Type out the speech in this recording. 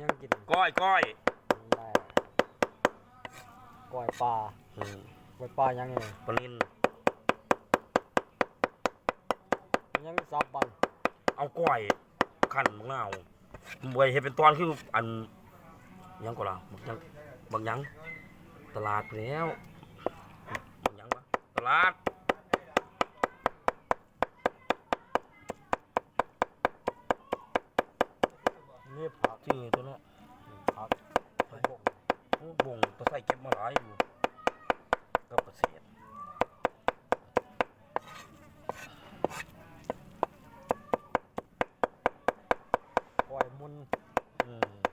ยังกินก้อยก้อยแม่กล้วยปลาอืมกล้วยปลายังไงปลานินยังซับบันเอาก้อยขันมะนาวบวยเห็นเป็นตอนคืออันหยังก็ล่ะบางยังบางหยังตลาดไปแล้วบางหยังวะตลาด นี่ผักชื่อตัวเนี้ยผักผักบกโอ้บ่งตัวใส่เก็บมาหลายอยู่ก็ประเสริฐกล้วยมุนอืม